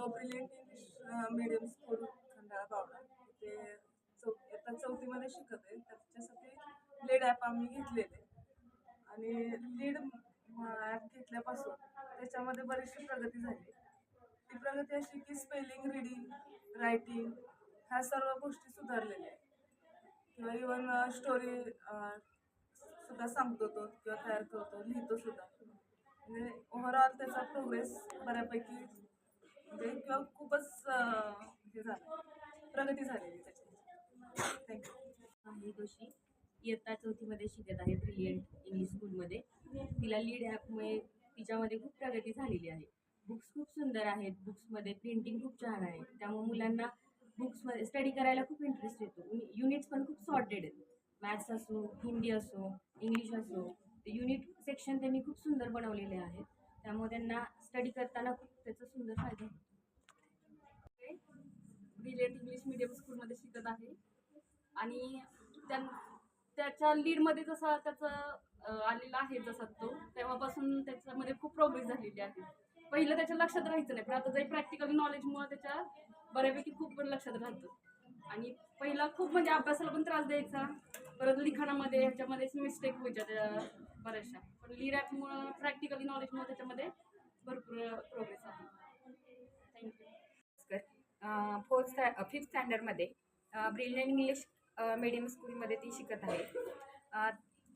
तो brilliant English medium school Khandala पावला ते चौ आता चौथीमध्ये शिकत आहे. त्याच्यासाठी लीड ॲप आम्ही घेतलेले. आणि लीड ॲप घेतल्यापासून त्याच्यामध्ये बरीचशी प्रगती झाली. ती प्रगती अशी की स्पेलिंग रिडिंग रायटिंग ह्या सर्व गोष्टी सुधारलेल्या आहेत. किंवा इवन स्टोरी सुद्धा सांगतो तो किंवा तयार करतो लिहितो सुद्धा. म्हणजे ओव्हरऑल त्याचा प्रोग्रेस बऱ्यापैकी म्हणजे किंवा खूपच हे झालं. प्रगती झालेली त्याची थँक्यू आहे दोषी इयत्ता चौथीमध्ये शिकत आहे ब्रिलियंट इंग्लिश स्कूलमध्ये तिला लीड ॲपमुळे तिच्यामध्ये खूप प्रगती झालेली आहे. बुक्स खूप सुंदर आहेत. बुक्समध्ये प्रिंटिंग खूप छान आहे. त्यामुळे मुलांना बुक्समध्ये स्टडी करायला खूप इंटरेस्ट येतो. युनिट्स पण खूप सॉर्टेड आहेत. मॅथ्स असो हिंदी असो इंग्लिश असो ते युनिट सेक्शन त्यांनी खूप सुंदर बनवलेले आहेत. त्यामुळे त्यांना स्टडी करताना खूप त्याचा सुंदर फायदा होतो. ब्रिलियंट इंग्लिश मिडियम स्कूलमध्ये शिकत आहे. आणि त्यां त्याच्या लीडमध्ये जसा त्याचं आलेला आहे जसा तो तेव्हापासून त्याच्यामध्ये खूप प्रोग्रेस झालेली आहे. पहिलं त्याच्या लक्षात राहायचं नाही पण आता जे प्रॅक्टिकल नॉलेजमुळे त्याच्या बऱ्यापैकी खूप लक्षात राहतं. आणि पहिला खूप म्हणजे अभ्यासाला पण त्रास द्यायचा. परत लिखाणामध्ये ह्याच्यामध्येच मिस्टेक व्हायच्या त्या बऱ्याचशा. पण लीड प्रॅक्टिकली नॉलेजमुळे त्याच्यामध्ये भरपूर प्रोग्रेस आहे. थँक्यू फोर्थ फिफ्थ स्टँडर्डमध्ये ब्रिलियंट इंग्लिश मीडियम स्कूलमध्ये ती शिकत आहे.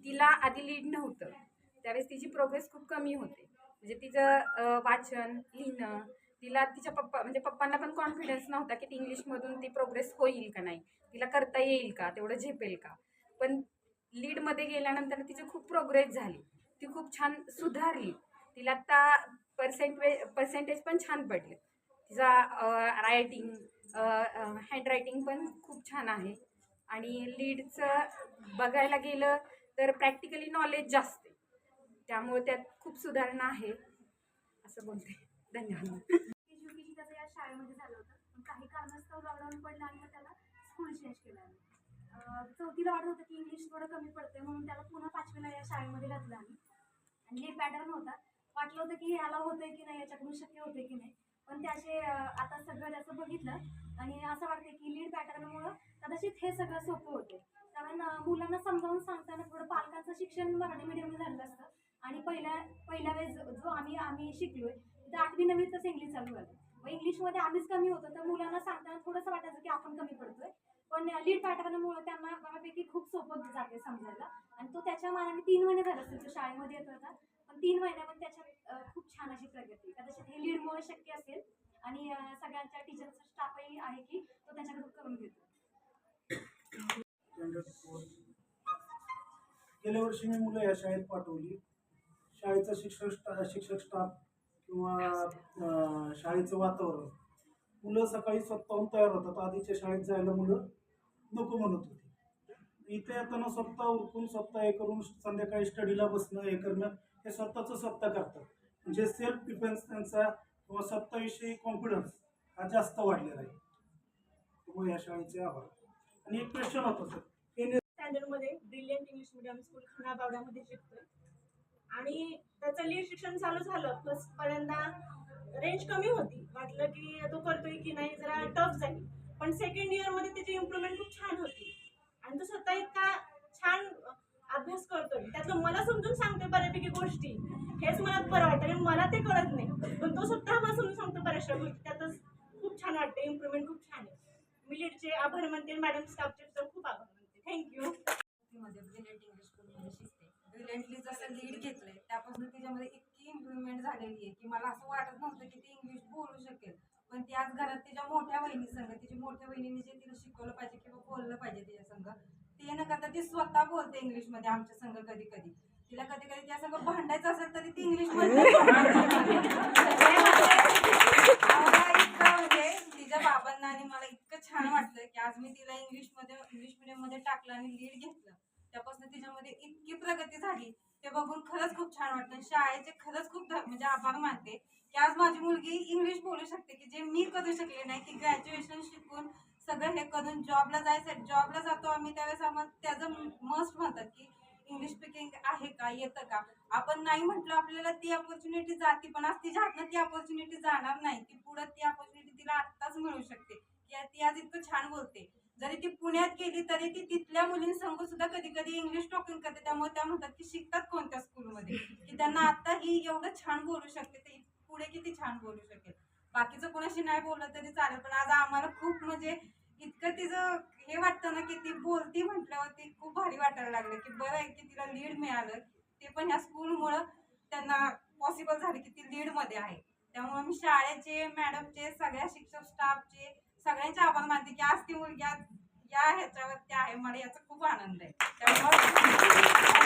तिला आधी लीड नव्हतं. त्यावेळेस तिची प्रोग्रेस खूप कमी होते. म्हणजे तिचं वाचन लिहिणं तिला तिच्या पप्पा म्हणजे पप्पांना पण कॉन्फिडन्स नव्हता की ती इंग्लिशमधून ती प्रोग्रेस होईल का नाही. तिला करता येईल का? तेवढं झेपेल का? पण लीडमध्ये गेल्यानंतर तिची खूप प्रोग्रेस झाली. ती खूप छान सुधारली. तिला आत्ता पर्सेंटे पर्सेंटेज पण छान पडले. तिचा रायटिंग हँडरायटिंग पण खूप छान आहे. आणि लीडचं बघायला गेलं तर प्रॅक्टिकली नॉलेज जास्त आहे. त्यामुळे त्यात खूप सुधारणा आहे. असं बोलते. धन्यवाद. या शाळेमध्ये झालं होतं? काही कारणास्तव लॉकडाऊन पण आणि मग त्याला स्कूल चेंज केलं आम्ही अं, चौथीला वाटत होतं की इंग्लिश थोडं कमी पडते म्हणून त्याला पुन्हा पाचवीला या शाळेमध्ये घातलं आम्ही. आणि हे पॅटर्न होता. वाटलं होतं की ह्याला होतंय की नाही याच्याकडून शक्य होते की नाही. पण त्याचे आता सगळं त्याचं बघितलं आणि असं वाटतं की लीड पॅटर्नमुळं कदाचित हे सगळं सोपं होते कारण मुलांना समजावून सांगताना थोडं पालकांचं शिक्षण मराठी मिडियमला झालेलं असतं. आणि पहिल्या पहिल्या वेळेस जो- जो आम्ही आम्ही शिकलोय तर आठवी नववीतच इंग्लिश चालू झालं. मग इंग्लिशमध्ये आम्हीच कमी होतो तर मुलांना सांगताना थोडंसं वाटायचं की आपण कमी पडतोय. पण लीड पॅटर्नमुळे त्यांना बऱ्यापैकी खूप सोपं जाते समजायला. आणि तो त्याच्या मानाने तीन महिने झाला असतो शाळेमध्ये येत होता पण तीन महिन्यामध्ये त्याच्यात खूप छान अशी प्रगती. कदाचित हे लीडमुळे शक्य असेल. आणि सगळ्यांच्या टीचरचा स्टाफही आहे की तो त्याच्याकडून करून घेतो. गेल्या वर्षी मी मुलं या शाळेत पाठवली. शाळेचा शिक्षक स्टा शिक्षक स्टाफ किंवा शाळेचं वातावरण. मुलं सकाळी स्वतःहून तयार होतात. आधीच्या शाळेत जायला मुलं नको म्हणत होती. इथे येताना स्वतः उरकून स्वतः हे करून संध्याकाळी स्टडीला बसणं हे करणं हे स्वतःचं स्वतः करतात. म्हणजे सेल्फ डिफेन्स त्यांचा किंवा स्वतःविषयी कॉन्फिडन्स हा जास्त वाढलेला आहे. त्यामुळे या शाळेचे आभार. आणि एक क्वेश्चन होता सर. स्टँडर्डमध्ये ब्रिलियंट इंग्लिश मिडियम स्कूल खानाबावड्यामध्ये शिकतोय. आणि त्याचं लीड शिक्षण चालू झालं प्लस पर्यंत रेंज कमी होती. वाटलं की तो करतोय की नाही जरा टफ जाईल. पण सेकंड इयरमध्ये त्याची इम्प्रुव्हमेंट खूप छान होती. आणि तो स्वतः इतका छान अभ्यास करतोय त्यातलं मला समजून सांगतोय बऱ्यापैकी गोष्टी. हेच मला बरं वाटतं. आणि मला ते कळत नाही. पण तो स्वतः मला समजून सांगतो बऱ्याचशा गोष्टी. त्यातच खूप छान वाटतं. इम्प्रुव्हमेंट खूप छान आहे. मी लीडचे आभार मानते मॅडम स्टाफचे तर खूप आभार मानते. थँक्यू मध्ये ब्रिलियंट इंग्लिश स्कूलमध्ये शिकते. ब्रिलियंटली जसं लीड घेतलंय त्यापासून तिच्यामध्ये इतकी इम्प्रुव्हमेंट झालेली आहे की मला असं वाटत नव्हतं की ती इंग्लिश बोल पण ती आज घरात तिच्या मोठ्या बहिणी संग तिची मोठ्या बहिणीने जे तिला शिकवलं पाहिजे किंवा बोललं पाहिजे तिच्या संग ते न करता ती स्वतः बोलते इंग्लिशमध्ये आमच्या संग कधी कधी. तिला कधी कधी त्या संग भांडायचं असेल तरी ती इंग्लिशमध्ये म्हणजे तिच्या बाबांना आणि मला इतकं छान वाटलं की आज मी तिला इंग्लिशमध्ये इंग्लिशमध्ये टाकलं आणि लीड घेतलं. त्यापासून तिच्यामध्ये इतकी प्रगती झाली. ते बघून खरंच खूप छान वाटतं. शाळेचे खरंच खूप म्हणजे आभार मानते. की आज माझी मुलगी इंग्लिश बोलू शकते की जे मी करू शकले नाही की ग्रॅज्युएशन शिकून सगळं हे करून जॉबला जायचं जॉबला जातो आम्ही त्यावेळेस आम्हाला त्याचं मस्ट म्हणतात की इंग्लिश स्पीकिंग आहे का येतं का? आपण नाही म्हटलं आपल्याला ती अपॉर्च्युनिटी जाते पण आज तिच्या हातनं ती अपॉर्च्युनिटी जाणार नाही. ती पुढं ती अपॉर्च्युनिटी मिळू शकते. की ती आज इतकं छान बोलते. जरी ती पुण्यात गेली तरी ती तिथल्या मुलींसंग सुद्धा कधी कधी इंग्लिश टॉकिंग करते. त्यामुळे त्या म्हणतात की शिकतात कोणत्या स्कूलमध्ये की त्यांना आता ही एवढं छान बोलू शकते ते पुढे किती छान बोलू शकेल. बाकीचं कोणाशी नाही बोललं तरी चालेल पण आज आम्हाला खूप म्हणजे इतकं तिचं हे वाटतं ना की ती बोलती म्हटल्यावर ती खूप भारी वाटायला लागलं की बरं आहे की तिला लीड मिळालं. ते पण ह्या स्कूलमुळं त्यांना पॉसिबल झालं की ती लीडमध्ये आहे. त्यामुळे मी शाळेचे मॅडमचे सगळ्या शिक्षक स्टाफचे सगळ्यांचे आभार मानते की आज ती मुलगी आज या ह्याच्यावरती आहे मला याचा खूप आनंद आहे. त्यामुळे